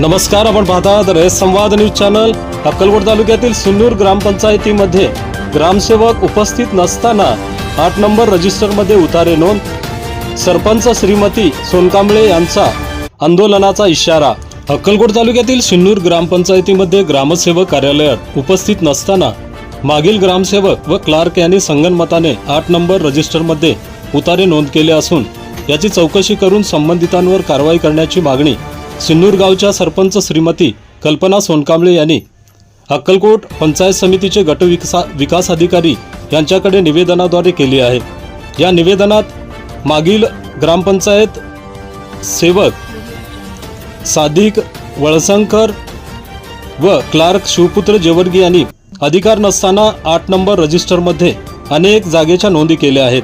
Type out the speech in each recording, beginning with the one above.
नमस्कार आपण पाहतात रयत संवाद न्यूज चॅनल. अक्कलकोट तालुक्यातील सिन्नूर ग्रामपंचायतीमध्ये ग्रामसेवक उपस्थित नसताना आठ नंबर रजिस्टरमध्ये उतारे नोंद. सरपंच श्रीमती सोनकांबळे यांचा आंदोलनाचा इशारा. अक्कलकोट तालुक्यातील सिन्नूर ग्रामपंचायतीमध्ये ग्रामसेवक कार्यालयात उपस्थित नसताना मागील ग्रामसेवक व क्लार्क यांनी संगनमताने आठ नंबर रजिस्टरमध्ये उतारे नोंद केले असून याची चौकशी करून संबंधितांवर कारवाई करण्याची मागणी सिन्नूर गावच्या सरपंच श्रीमती कल्पना सोनकांबळे यांनी अक्कलकोट पंचायत समितीचे गट विकसा विकास अधिकारी यांच्याकडे निवेदनाद्वारे केली आहे. या निवेदनात मागील ग्रामपंचायत सेवक सादिक वळसंकर व क्लार्क शिवपुत्र जेवर्गी यांनी अधिकार नसताना आठ नंबर रजिस्टरमध्ये अनेक जागेच्या नोंदी केल्या आहेत.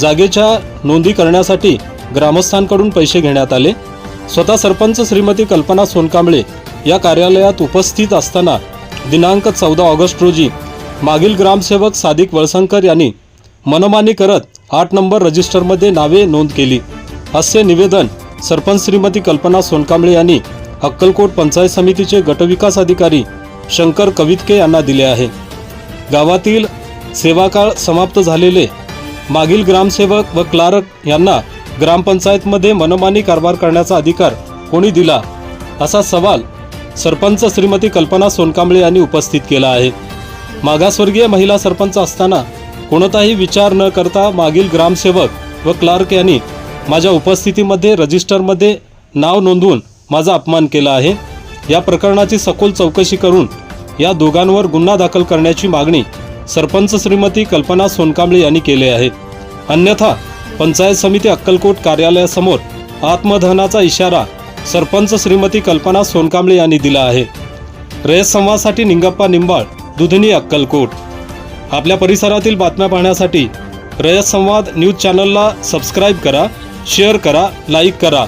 जागेच्या नोंदी करण्यासाठी ग्रामस्थांकडून पैसे घेण्यात आले. स्वतः सरपंच श्रीमती कल्पना सोनकांबळे या कार्यालयात उपस्थित असताना दिनांक चौदा ऑगस्ट रोजी मागील ग्रामसेवक सादिक वळसंकर यांनी मनमानी करत आठ नंबर रजिस्टरमध्ये नावे नोंद केली. असे निवेदन सरपंच श्रीमती कल्पना सोनकांबळे यांनी अक्कलकोट पंचायत समितीचे गटविकास अधिकारी शंकर कवितके यांना दिले आहे. गावातील सेवाकाळ समाप्त झालेले मागील ग्रामसेवक व क्लार्क यांना ग्रामपंचायतमध्ये मनमानी कारभार करण्याचा अधिकार कोणी दिला? असा सवाल सरपंच श्रीमती कल्पना सोनकांबळे यांनी उपस्थित केला आहे. मागासवर्गीय महिला सरपंच असताना कोणताही विचार न करता मागील ग्रामसेवक व क्लार्क यांनी माझ्या उपस्थितीमध्ये रजिस्टरमध्ये नाव नोंदवून माझा अपमान केला आहे. या प्रकरणाची सखोल चौकशी करून या दोघांवर गुन्हा दाखल करण्याची मागणी सरपंच श्रीमती कल्पना सोनकांबळे यांनी केली आहे. अन्यथा पंचायत समिती अक्कलकोट कार्यालयासमोर आत्मदहनाचा इशारा सरपंच श्रीमती कल्पना सोनकांबळे यांनी दिला आहे. रयत संवादसाठी निंगप्पा निंबाळ दुधनी अक्कलकोट. आपल्या परिसरातील बातम्या पाहण्यासाठी रयत संवाद न्यूज चॅनलला सबस्क्राईब करा शेअर करा लाईक करा.